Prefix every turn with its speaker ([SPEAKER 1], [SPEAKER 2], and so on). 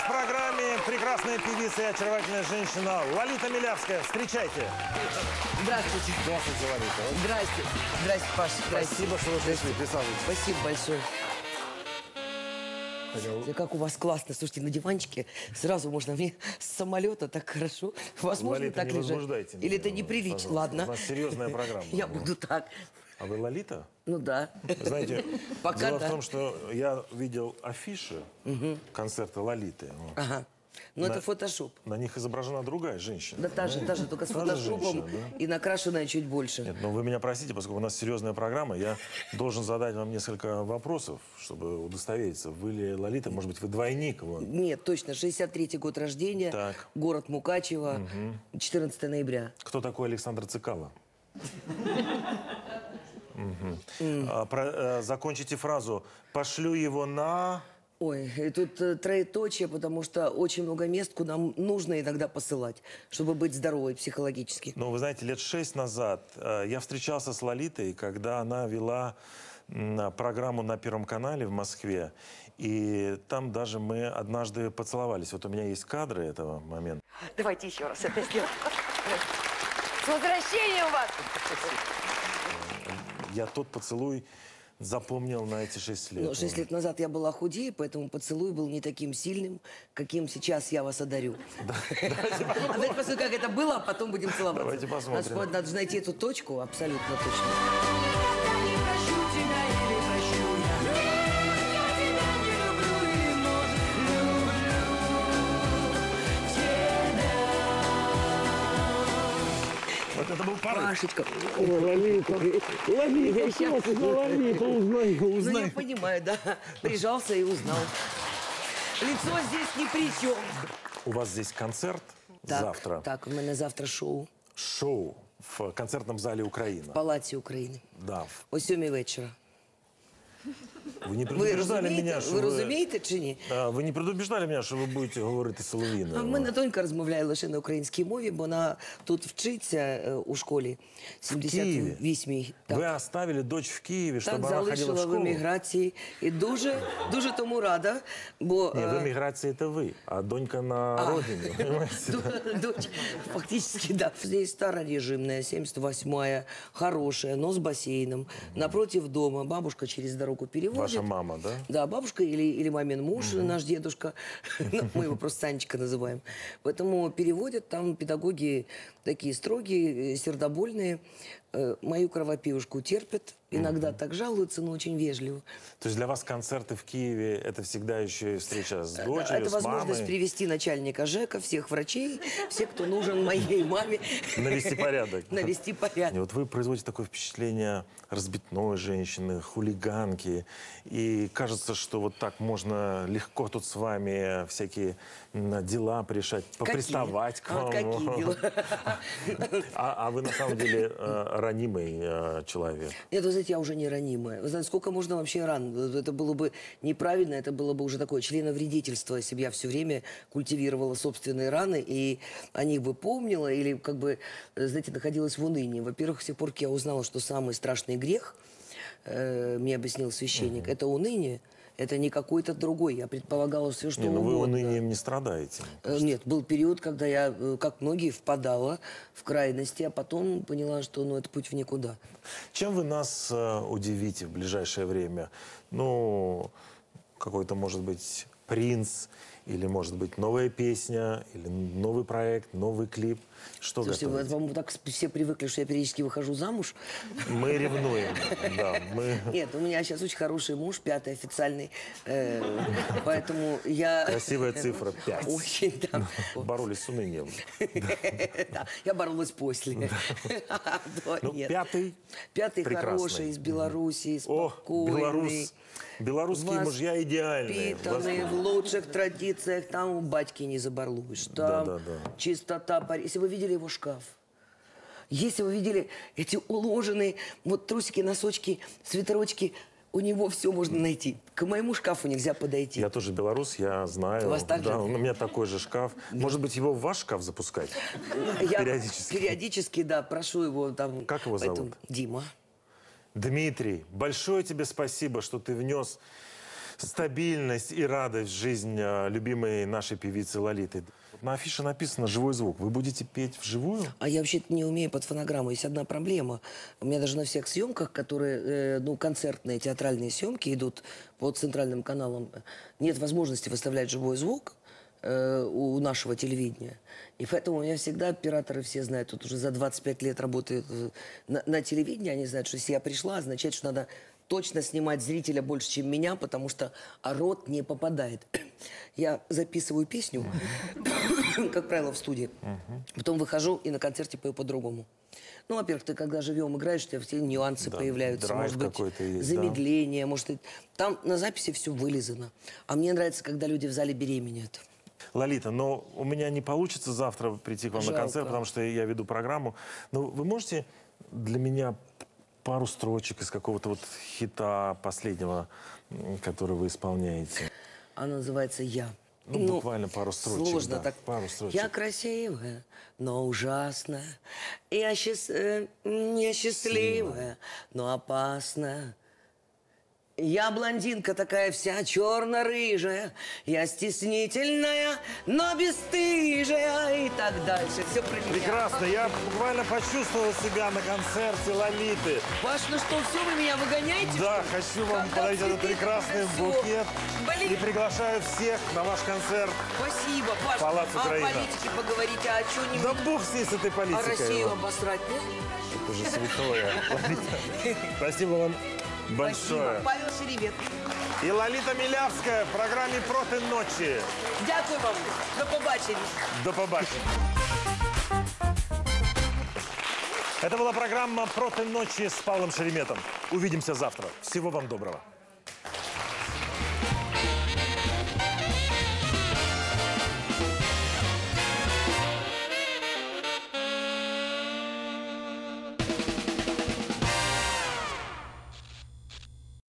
[SPEAKER 1] нас в программе прекрасная певица и очаровательная женщина Лолита Милявская. Встречайте.
[SPEAKER 2] Здравствуйте.
[SPEAKER 1] Здравствуйте, Лолита.
[SPEAKER 2] Здрасте. Здрасте, Паша. Здрасте.
[SPEAKER 1] Спасибо, что вы пришли. Присаживайтесь.
[SPEAKER 2] Спасибо большое. Да как у вас классно. Слушайте, на диванчике сразу можно мне с самолета так хорошо. Возможно,
[SPEAKER 1] Лолита,
[SPEAKER 2] так
[SPEAKER 1] не
[SPEAKER 2] лежать. Или
[SPEAKER 1] меня,
[SPEAKER 2] это неприлично. Ладно.
[SPEAKER 1] У нас серьезная программа.
[SPEAKER 2] Я буду так.
[SPEAKER 1] А вы Лолита?
[SPEAKER 2] Ну да.
[SPEAKER 1] Знаете,
[SPEAKER 2] Пока
[SPEAKER 1] дело
[SPEAKER 2] да.
[SPEAKER 1] в том, что я видел афиши концерта Лолиты. Ну,
[SPEAKER 2] Ага. Ну
[SPEAKER 1] На-
[SPEAKER 2] это фотошоп.
[SPEAKER 1] На них изображена другая женщина.
[SPEAKER 2] Да та же, та же, только с фотошопом
[SPEAKER 1] женщина, да?
[SPEAKER 2] и накрашенная чуть больше.
[SPEAKER 1] Нет, ну вы меня простите, поскольку у нас серьезная программа, я должен задать вам несколько вопросов, чтобы удостовериться. Вы ли Лолита? Может быть, вы двойник? Вот.
[SPEAKER 2] Нет, точно, 63-й год рождения,
[SPEAKER 1] Так.
[SPEAKER 2] город Мукачево, 14 ноября.
[SPEAKER 1] Кто такой Александр Цикало? А, про- э, закончите фразу. Пошлю его на...
[SPEAKER 2] Ой, и тут э, троеточие, потому что очень много мест, куда нужно иногда посылать, чтобы быть здоровой психологически.
[SPEAKER 1] Ну, вы знаете, лет шесть назад э, я встречался с Лолитой, когда она вела м, программу на Первом канале в Москве. И там даже мы однажды поцеловались. Вот у меня есть кадры этого момента.
[SPEAKER 2] Давайте еще раз это сделаем. С возвращением вас!
[SPEAKER 1] Я тот поцелуй запомнил на эти шесть лет.
[SPEAKER 2] Ну, шесть лет назад я была худее, поэтому поцелуй был не таким сильным, каким сейчас я вас одарю. А давайте посмотрим, как это было, а потом будем целоваться.
[SPEAKER 1] Давайте посмотрим.
[SPEAKER 2] Надо, найти эту точку абсолютно точно.
[SPEAKER 1] это был порыв.
[SPEAKER 2] Пашечка.
[SPEAKER 3] Лолита, Лолита,
[SPEAKER 2] Я
[SPEAKER 3] что ты, Лолита, узнай,
[SPEAKER 2] Ну, я
[SPEAKER 3] узнай.
[SPEAKER 2] понимаю, да. Прижался и узнал. Лицо здесь ни при чем.
[SPEAKER 1] У вас здесь концерт
[SPEAKER 2] Так,
[SPEAKER 1] завтра.
[SPEAKER 2] Так, у меня завтра шоу
[SPEAKER 1] Шоу в концертном зале Украина.
[SPEAKER 2] в Палаці України.
[SPEAKER 1] Да.
[SPEAKER 2] О сьомій вечора.
[SPEAKER 1] Ви не предупреждали
[SPEAKER 2] розумієте,
[SPEAKER 1] мене, що
[SPEAKER 2] ви розумієте чи ні?
[SPEAKER 1] А, Ви не предупреждали мене, що ви будете соловіною.
[SPEAKER 2] А в мене донька розмовляє лише на українській мові, бо вона тут вчиться е, у школі 78-й. Так,
[SPEAKER 1] Ви оставили дочь в щоб
[SPEAKER 2] так
[SPEAKER 1] вона ходила в
[SPEAKER 2] залишила в
[SPEAKER 1] школу?
[SPEAKER 2] еміграції. І дуже, дуже тому рада, бо...
[SPEAKER 1] Ні, в
[SPEAKER 2] е,
[SPEAKER 1] це ви, а донька на родині. понимаете?
[SPEAKER 2] Д- Дочь, фактически, да. Здесь старорежимная, 78-я, хорошая, но с бассейном. Напротив дома. Бабушка через дорогу переводит.
[SPEAKER 1] Ваша мама, да?
[SPEAKER 2] Да, бабушка или, или мамин муж, наш дедушка. Ну, Мы его просто Санечка называем. Поэтому переводят там педагоги такие строгие, э, сердобольные. Э, Мою кровопивушку терпят. Иногда так жалуются, но очень вежливо.
[SPEAKER 1] То есть для вас концерты в Киеве это всегда еще и встреча с
[SPEAKER 2] Да,
[SPEAKER 1] дочерью,
[SPEAKER 2] Это
[SPEAKER 1] с
[SPEAKER 2] возможность
[SPEAKER 1] мамой,
[SPEAKER 2] привести начальника ЖЭКа, всех врачей, всех, кто нужен моей маме.
[SPEAKER 1] навести порядок.
[SPEAKER 2] Навести
[SPEAKER 1] И
[SPEAKER 2] порядок.
[SPEAKER 1] вот вы производите такое впечатление разбитной женщины, хулиганки. И кажется, что вот так можно легко тут с вами всякие дела порешать, поприставать к
[SPEAKER 2] А
[SPEAKER 1] вам.
[SPEAKER 2] какие дела?
[SPEAKER 1] А, а вы на самом деле э, ранимый э, человек.
[SPEAKER 2] Нет, вы знаете, я уже не ранимая. Вы знаете, сколько можно вообще ран? Это было бы неправильно, это было бы уже такое членовредительство, если бы я все время культивировала собственные раны и о них бы помнила или как бы, э, знаете, находилась в унынии. Во-первых, с тех пор, как я узнала, что самый страшный грех, э, мне объяснил священник, это уныние, это не какой-то другой. Я предполагала все, что
[SPEAKER 1] Не, ну вы
[SPEAKER 2] угодно.
[SPEAKER 1] унынием не страдаете.
[SPEAKER 2] Э, Нет, был период, когда я, э, как многие, впадала в крайности, а потом поняла, что ну, это путь в никуда.
[SPEAKER 1] Чем вы нас э, удивите в ближайшее время? Ну, какой-то, может быть, принц, или, может быть, новая песня, или новый проект, новый клип. Что
[SPEAKER 2] Слушайте, вы, по-моему, так все привыкли, что я периодически выхожу замуж.
[SPEAKER 1] Мы ревнуем, да, мы...
[SPEAKER 2] Нет, у меня сейчас очень хороший муж, пятый официальный. э, Поэтому я...
[SPEAKER 1] Красивая цифра, пять.
[SPEAKER 2] Очень, да.
[SPEAKER 1] Боролись с унынием.
[SPEAKER 2] Да, Я боролась после.
[SPEAKER 1] Ну, пятый
[SPEAKER 2] Пятый
[SPEAKER 1] прекрасный.
[SPEAKER 2] хороший, из Белоруссии,
[SPEAKER 1] О,
[SPEAKER 2] спокойный.
[SPEAKER 1] белорус. Белорусские мужья идеальные.
[SPEAKER 2] Воспитанные в лучших традициях, там у батьки не заборлуешь. Там
[SPEAKER 1] Да, да, да.
[SPEAKER 2] чистота. Если вы видели его шкаф, если вы видели эти уложенные вот трусики, носочки, свитерочки, у него все можно найти. К моему шкафу нельзя подойти.
[SPEAKER 1] Я тоже белорус, я знаю.
[SPEAKER 2] У вас так
[SPEAKER 1] да,
[SPEAKER 2] же?
[SPEAKER 1] у меня такой же шкаф. Может быть, его в ваш шкаф запускать?
[SPEAKER 2] Я
[SPEAKER 1] периодически.
[SPEAKER 2] периодически, да, прошу его там.
[SPEAKER 1] Как его зовут?
[SPEAKER 2] Дима.
[SPEAKER 1] Дмитрий, большое тебе спасибо, что ты внес стабильность и радость в жизнь э, любимой нашей певицы Лолиты. На афише написано «Живой звук». Вы будете петь вживую?
[SPEAKER 2] А я вообще-то не умею под фонограмму. Есть одна проблема. У меня даже на всех съемках, которые, э, ну, концертные, театральные съемки идут по центральным каналам, нет возможности выставлять живой звук э, у нашего телевидения. И поэтому у меня всегда операторы все знают, тут уже за 25 лет работают э, на, на телевидении, они знают, что если я пришла, означает, что надо точно снимать зрителя больше, чем меня, потому что а рот не попадает. Я записываю песню, как правило, в студии. Потом выхожу и на концерте пою по-другому. Ну, во-первых, ты когда живем играешь, у тебя все нюансы
[SPEAKER 1] Да,
[SPEAKER 2] появляются. может быть,
[SPEAKER 1] есть, да.
[SPEAKER 2] замедление, может, и- там на записи все вылизано. А мне нравится, когда люди в зале беременеют.
[SPEAKER 1] Лолита, но у меня не получится завтра прийти к вам на
[SPEAKER 2] Жалко.
[SPEAKER 1] концерт, потому что я веду программу. Но вы можете для меня пару строчек из какого-то вот хита последнего, который вы исполняете?
[SPEAKER 2] Она называется «Я».
[SPEAKER 1] Ну, буквально пару строчек,
[SPEAKER 2] Сложно
[SPEAKER 1] да,
[SPEAKER 2] так.
[SPEAKER 1] пару строчек.
[SPEAKER 2] Я красивая, но ужасная. Я, счаст... э, я счастливая, но опасная. Я блондинка такая вся черно-рыжая, я стеснительная, но бесстыжая и так дальше. Все про меня.
[SPEAKER 1] Прекрасно, я буквально почувствовал себя на концерте Лолиты.
[SPEAKER 2] Паш, ну что, все, вы меня выгоняете?
[SPEAKER 1] Да, хочу вам
[SPEAKER 2] Когда
[SPEAKER 1] подарить этот прекрасный
[SPEAKER 2] всё.
[SPEAKER 1] букет.
[SPEAKER 2] Блин.
[SPEAKER 1] И приглашаю всех на ваш концерт.
[SPEAKER 2] Спасибо, Паш.
[SPEAKER 1] Палац
[SPEAKER 2] а
[SPEAKER 1] Украина.
[SPEAKER 2] о политике поговорить, а о чем-нибудь?
[SPEAKER 1] Да бог с ней, с этой
[SPEAKER 2] а
[SPEAKER 1] политикой.
[SPEAKER 2] Россию обосрать, нет?
[SPEAKER 1] Это же святое. Спасибо вам большое.
[SPEAKER 2] Спасибо. Павел Шеребет.
[SPEAKER 1] І Лоліта Мілявська в програмі Проти ночі.
[SPEAKER 2] Дякую вам. До побачення.
[SPEAKER 1] До побачення. Это была программа «Проти ночи» с Павлом Шереметом. Увидимся завтра. Всего вам доброго.